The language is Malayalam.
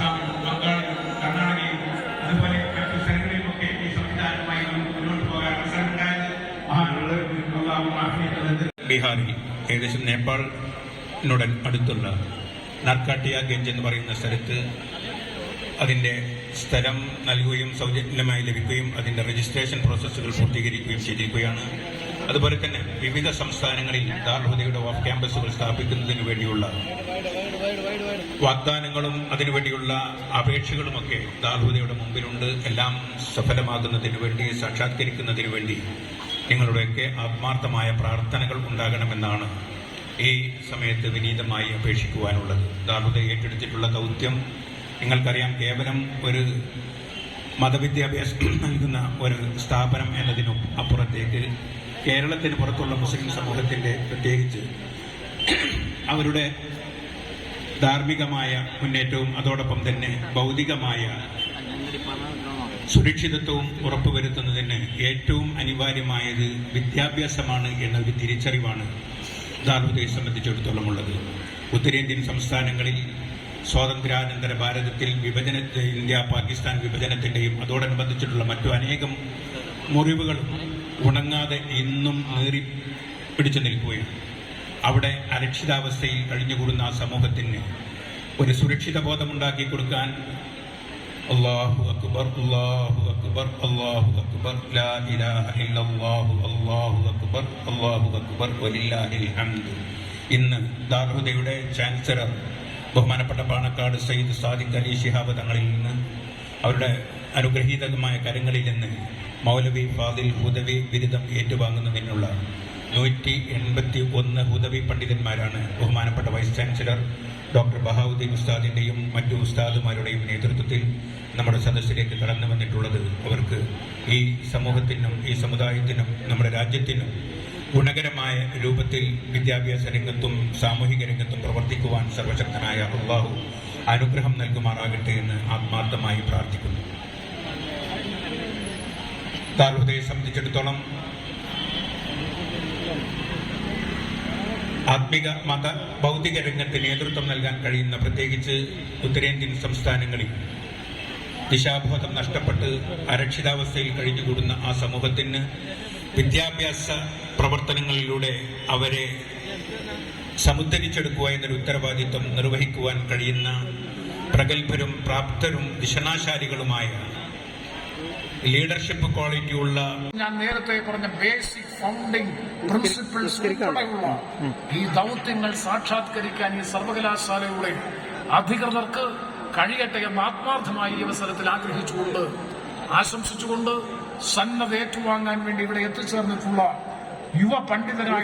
ആസാമിലും ബംഗാളിലും കർണാടകയിലും അതുപോലെ മറ്റു സ്ഥലങ്ങളിലുമൊക്കെ ഈ സംവിധാനവുമായി നമുക്ക് മുന്നോട്ട് പോകാനുള്ള ശ്രമമുണ്ടായത് മഹാനുള്ളത് ബീഹാറിൽ ഏകദേശം നേപ്പാളിനോട് അടുത്തുള്ള നാർക്കാട്ടിയ ഗഞ്ച് എന്ന് പറയുന്ന സ്ഥലത്ത് അതിന്റെ സ്ഥലം നൽകുകയും സൗജന്യമായി ലഭിക്കുകയും അതിന്റെ രജിസ്ട്രേഷൻ പ്രോസസ്സുകൾ പൂർത്തീകരിക്കുകയും ചെയ്തിരിക്കുകയാണ്. അതുപോലെ തന്നെ വിവിധ സംസ്ഥാനങ്ങളിൽ ദാർഹുദയുടെ ഓഫ് ക്യാമ്പസുകൾ സ്ഥാപിക്കുന്നതിന് വേണ്ടിയുള്ള വാഗ്ദാനങ്ങളും അതിനുവേണ്ടിയുള്ള അപേക്ഷകളുമൊക്കെ ദാർഹുദയുടെ മുമ്പിലുണ്ട്. എല്ലാം സഫലമാകുന്നതിന് വേണ്ടി സാക്ഷാത്കരിക്കുന്നതിന് വേണ്ടി നിങ്ങളുടെയൊക്കെ ആത്മാർത്ഥമായ പ്രാർത്ഥനകൾ ഉണ്ടാകണമെന്നാണ് ഈ സമയത്ത് വിനീതമായി അപേക്ഷിക്കുവാനുള്ളത്. ദാർഹുദ ഏറ്റെടുത്തിട്ടുള്ള ദൗത്യം നിങ്ങൾക്കറിയാം കേവലം ഒരു മതവിദ്യാഭ്യാസം നൽകുന്ന ഒരു സ്ഥാപനം എന്നതിനും അപ്പുറത്തേക്ക് കേരളത്തിന് പുറത്തുള്ള മുസ്ലിം സമൂഹത്തിന്റെ പ്രത്യേകിച്ച് അവരുടെ ധാർമ്മികമായ മുന്നേറ്റവും അതോടൊപ്പം തന്നെ ഭൗതികമായ സുരക്ഷിതത്വവും ഉറപ്പുവരുത്തുന്നതിന് ഏറ്റവും അനിവാര്യമായത് വിദ്യാഭ്യാസമാണ് എന്നൊരു തിരിച്ചറിവാണ് ദാർഹുദയെ സംബന്ധിച്ചിടത്തോളം ഉള്ളത്. ഉത്തരേന്ത്യൻ സംസ്ഥാനങ്ങളിൽ സ്വാതന്ത്ര്യാനന്തര ഭാരതത്തിൽ വിഭജന ഇന്ത്യ പാകിസ്ഥാൻ വിഭജനത്തിന്റെയും അതോടനുബന്ധിച്ചിട്ടുള്ള മറ്റു അനേകം മുറിവുകളും ഉണങ്ങാതെ ഇന്നും നേറി പിടിച്ചു നിൽക്കുകയാണ്. അവിടെ അരക്ഷിതാവസ്ഥയിൽ കഴിഞ്ഞുകൂടുന്ന ആ സമൂഹത്തിന് ഒരു സുരക്ഷിത ബോധമുണ്ടാക്കി കൊടുക്കാൻ അള്ളാഹു അക്ബർ അള്ളാഹു അക്ബർ അള്ളാഹു അക്ബർ ലാ ഇലാഹ ഇല്ലല്ലാഹു അള്ളാഹു അക്ബർ അള്ളാഹു അക്ബർ ഇന്ന് ദാർഹുദയുടെ ചാൻസലർ ബഹുമാനപ്പെട്ട പാണക്കാട് സയ്യിദ് സാദിഖ് അലി ശിഹാബ് തങ്ങളിൽ നിന്ന് അവരുടെ അനുഗ്രഹീതകമായ കരങ്ങളിൽ നിന്ന് മൗലവി ഫാദിൽ ഹുദവി ബിരുദം ഏറ്റുവാങ്ങുന്നതിനുള്ള നൂറ്റി എൺപത്തി ഒന്ന് ഹുദവി പണ്ഡിതന്മാരാണ് ബഹുമാനപ്പെട്ട വൈസ് ചാൻസലർ ഡോക്ടർ ബഹാവുദ്ദീൻ ഉസ്താദിന്റെയും മറ്റു ഉസ്താദുമാരുടെയും നേതൃത്വത്തിൽ നമ്മുടെ സദസ്സിലേക്ക് കടന്നു വന്നിട്ടുള്ളത് അവർക്ക് ഈ സമൂഹത്തിനും ഈ സമുദായത്തിനും നമ്മുടെ രാജ്യത്തിനും ഗുണകരമായ രൂപത്തിൽ വിദ്യാഭ്യാസ രംഗത്തും സാമൂഹിക രംഗത്തും പ്രവർത്തിക്കുവാൻ സർവശക്തനായ അള്ളാഹു അനുഗ്രഹം നൽകുമാറാകട്ടെ എന്ന് ആത്മാർത്ഥമായി പ്രാർത്ഥിക്കുന്നു. ദാർഹുദയെ സംബന്ധിച്ചിടത്തോളം ആത്മിക മത ഭൗതിക രംഗത്ത് നേതൃത്വം നൽകാൻ കഴിയുന്ന പ്രത്യേകിച്ച് ഉത്തരേന്ത്യൻ സംസ്ഥാനങ്ങളിൽ ദിശാബോധം നഷ്ടപ്പെട്ട് അരക്ഷിതാവസ്ഥയിൽ കഴിഞ്ഞുകൂടുന്ന ആ സമൂഹത്തിന് വിദ്യാഭ്യാസ പ്രവർത്തനങ്ങളിലൂടെ അവരെ സമുദ്ധരിച്ചെടുക്കുക എന്നൊരു ഉത്തരവാദിത്വം നിർവഹിക്കുവാൻ കഴിയുന്ന പ്രഗത്ഭരും പ്രാപ്തരും ദിശനാശാലികളുമായ ലീഡർഷിപ്പ് ക്വാളിറ്റി ഉള്ള ഞാൻ നേരത്തെ പറഞ്ഞ ബേസിക് ഫൗണ്ടിംഗ് പ്രിൻസിപ്പിൾസ് ഉൾപ്പെടെയുള്ള ഈ ദൗത്യങ്ങൾ സാക്ഷാത്കരിക്കാൻ ഈ സർവകലാശാലയുടെ അധികൃതർക്ക് കഴിയട്ടെ എന്ന് ആത്മാർത്ഥമായി ഈ അവസരത്തിൽ ആഗ്രഹിച്ചുകൊണ്ട് ആശംസിച്ചുകൊണ്ട് സന്നദ്ധ ഏറ്റുവാങ്ങാൻ വേണ്ടി ഇവിടെ എത്തിച്ചേർന്നിട്ടുള്ള യുവ പണ്ഡിതരായ